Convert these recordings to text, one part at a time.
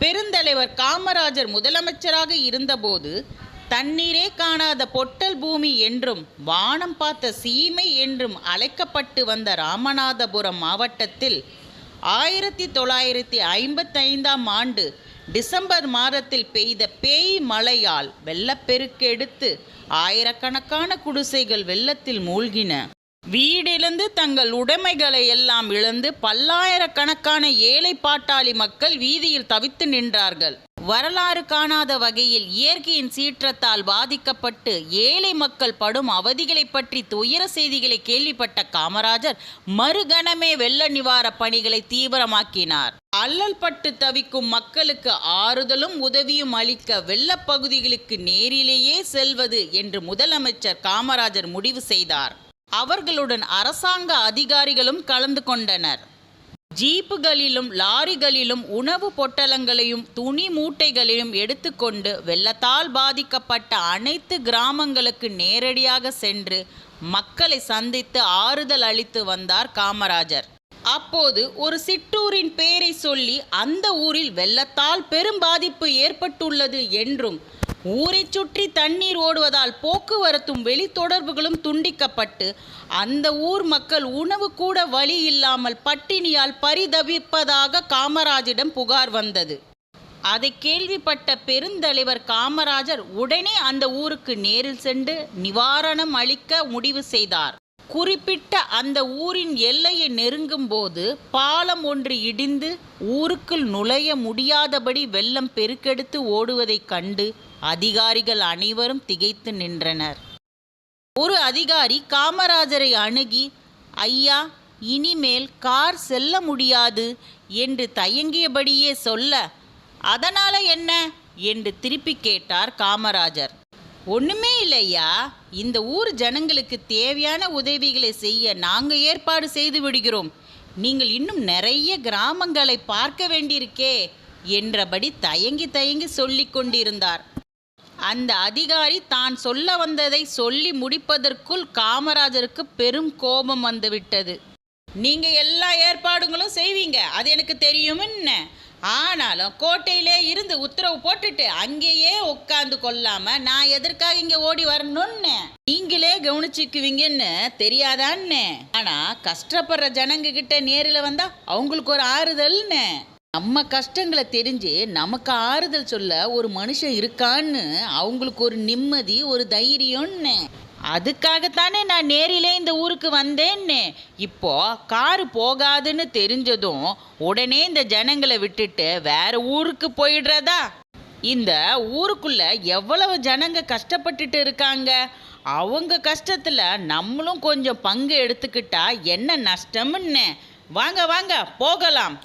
பெருந்தலைவர் காமராஜர் முதலமைச்சராக இருந்தபோது தண்ணீரே காணாத பொட்டல் பூமி என்றும் வானம் பார்த்த சீமை என்றும் அழைக்கப்பட்டு வந்த ராமநாதபுரம் மாவட்டத்தில் ஆயிரத்தி தொள்ளாயிரத்தி ஐம்பத்தைந்தாம் ஆண்டு டிசம்பர் மாதத்தில் பெய்த பேய் மழையால் வெள்ளப்பெருக்கெடுத்து ஆயிரக்கணக்கான குடிசைகள் வெள்ளத்தில் மூழ்கின. வீடிலிருந்து தங்கள் உடைமைகளை எல்லாம் இழந்து பல்லாயிரக்கணக்கான ஏழை பாட்டாளி மக்கள் வீதியில் தவித்து நின்றார்கள். வரலாறு காணாத வகையில் இயற்கையின் சீற்றத்தால் பாதிக்கப்பட்டு ஏழை மக்கள் படும் அவதிகளை பற்றி துயர செய்திகளை கேள்விப்பட்ட காமராஜர் மறுகணமே வெள்ள நிவார பணிகளை தீவிரமாக்கினார். அல்லல் பட்டு தவிக்கும் மக்களுக்கு ஆறுதலும் உதவியும் அளிக்க வெள்ளப்பகுதிகளுக்கு நேரிலேயே செல்வது என்று முதலமைச்சர் காமராஜர் முடிவு செய்தார். அவர்களுடன் அரசாங்க அதிகாரிகளும் கலந்து கொண்டனர். ஜீப்புகளிலும் லாரிகளிலும் உணவு பொட்டலங்களையும் துணி மூட்டைகளையும் எடுத்துக்கொண்டு வெள்ளத்தால் பாதிக்கப்பட்ட அனைத்து கிராமங்களுக்கு நேரடியாக சென்று மக்களை சந்தித்து ஆறுதல் அளித்து வந்தார் காமராஜர். அப்போது ஒரு சிற்றூரின் பெயரை சொல்லி அந்த ஊரில் வெள்ளத்தால் பெரும் பாதிப்பு ஏற்பட்டுள்ளது என்றும் ஊரைச் சுற்றி தண்ணீர் ஓடுவதால் போக்குவரத்தும் வெளித்தொடர்புகளும் துண்டிக்கப்பட்டு அந்த ஊர் மக்கள் உணவு கூட வழி இல்லாமல் பட்டினியால் பரிதவிப்பதாக காமராஜிடம் புகார் வந்தது. அதை கேள்விப்பட்ட பெருந்தலைவர் காமராஜர் உடனே அந்த ஊருக்கு நேரில் சென்று நிவாரணம் அளிக்க முடிவு செய்தார். குறிப்பிட்ட அந்த ஊரின் எல்லையை நெருங்கும் போது பாலம் ஒன்று இடிந்து ஊருக்குள் நுழைய முடியாதபடி வெள்ளம் பெருக்கெடுத்து ஓடுவதைக் கண்டு அதிகாரிகள் அனைவரும் திகைத்து நின்றனர். ஒரு அதிகாரி காமராஜரை அணுகி ஐயா இனிமேல் கார் செல்ல முடியாது என்று தயங்கியபடியே சொல்ல அதனால என்ன? என்று திருப்பி கேட்டார் காமராஜர். ஒண்ணுமே இல்லையா இந்த ஊர் ஜனங்களுக்கு தேவையான உதவிகளை செய்ய நாங்கள் ஏற்பாடு செய்து விடுகிறோம். நீங்கள் இன்னும் நிறைய கிராமங்களை பார்க்க வேண்டியிருக்கே என்றபடி தயங்கி தயங்கி சொல்லிக் கொண்டிருந்தார். அந்த அதிகாரி தான் சொல்ல வந்ததை சொல்லி முடிப்பதற்குள் காமராஜருக்கு பெரும் கோபம் வந்துவிட்டது நீங்க எல்லா ஏற்பாடுகளும் செய்வீங்க அது எனக்கு தெரியும் என்ன? ஆனாலும் கோட்டையிலே இருந்து உத்தரவு போட்டுட்டு அங்கேயே உட்காந்து கொள்ளாம நான் எதற்காக இங்க ஓடி வரணும்னு? நீங்களே கவனிச்சுக்குவீங்கன்னு தெரியாதான்னு ஆனா கஷ்டப்படுற ஜனங்க கிட்ட நேரில் வந்தா அவங்களுக்கு ஒரு ஆறுதல்னு. நம்ம கஷ்டங்களை தெரிஞ்சு நமக்கு ஆறுதல் சொல்ல ஒரு மனுஷன் இருக்கான்னு அவங்களுக்கு ஒரு நிம்மதி ஒரு தைரியம்னு. அதுக்காகத்தானே நான் நேரிலே இந்த ஊருக்கு வந்தேன்னு. இப்போ காரு போகாதுன்னு தெரிஞ்சதும் உடனே இந்த ஜனங்களை விட்டுட்டு வேற ஊருக்கு போயிடுறதா? இந்த ஊருக்குள்ள எவ்வளவு ஜனங்க கஷ்டப்பட்டுட்டு இருக்காங்க? அவங்க கஷ்டத்துல நம்மளும் கொஞ்சம் பங்கு எடுத்துக்கிட்டா என்ன நஷ்டம்னு? வாங்க வாங்க போகலாம்.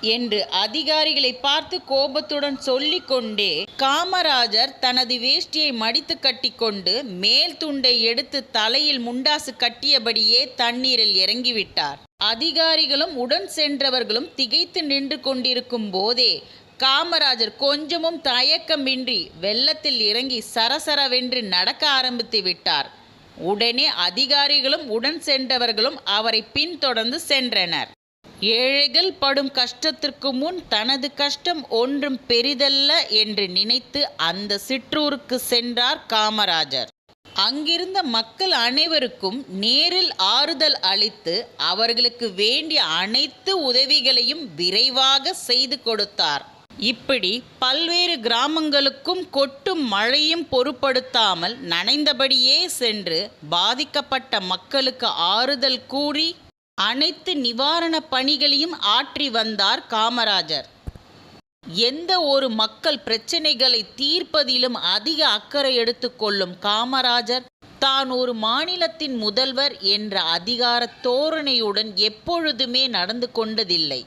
என்று அதிகாரிகளை பார்த்து கோபத்துடன் சொல்லிக்கொண்டே காமராஜர் தனது வேஷ்டியை மடித்து கட்டிக்கொண்டு மேல் துண்டை எடுத்து தலையில் முண்டாசு கட்டியபடியே தண்ணீரில் இறங்கிவிட்டார். அதிகாரிகளும் உடன் சென்றவர்களும் திகைத்து நின்று கொண்டிருக்கும் போதே காமராஜர் கொஞ்சமும் தயக்கமின்றி வெள்ளத்தில் இறங்கி சரசரவென்று நடக்க ஆரம்பித்து விட்டார். உடனே அதிகாரிகளும் உடன் சென்றவர்களும் அவரை பின்தொடர்ந்து சென்றனர். ஏழைகள் படும் கஷ்டத்திற்கு முன் தனது கஷ்டம் ஒன்றும் பெரிதல்ல என்று நினைத்து அந்த சிற்றூருக்கு சென்றார் காமராஜர். அங்கிருந்த மக்கள் அனைவருக்கும் நேரில் ஆறுதல் அளித்து அவர்களுக்கு வேண்டிய அனைத்து உதவிகளையும் விரைவாக செய்து கொடுத்தார். இப்படி பல்வேறு கிராமங்களுக்கும் கொட்டும் மழையும் பொருட்படுத்தாமல் நனைந்தபடியே சென்று பாதிக்கப்பட்ட மக்களுக்கு ஆறுதல் கூறி அனைத்து நிவாரண பணிகளையும் ஆற்றி வந்தார் காமராஜர். எந்த ஒரு மக்கள் பிரச்சனைகளை தீர்ப்பதிலும் அதிக அக்கறை எடுத்துக்கொள்ளும் காமராஜர் தான் ஒரு மாநிலத்தின் முதல்வர் என்ற அதிகார தோரணையுடன் எப்பொழுதுமே நடந்து கொண்டதில்லை.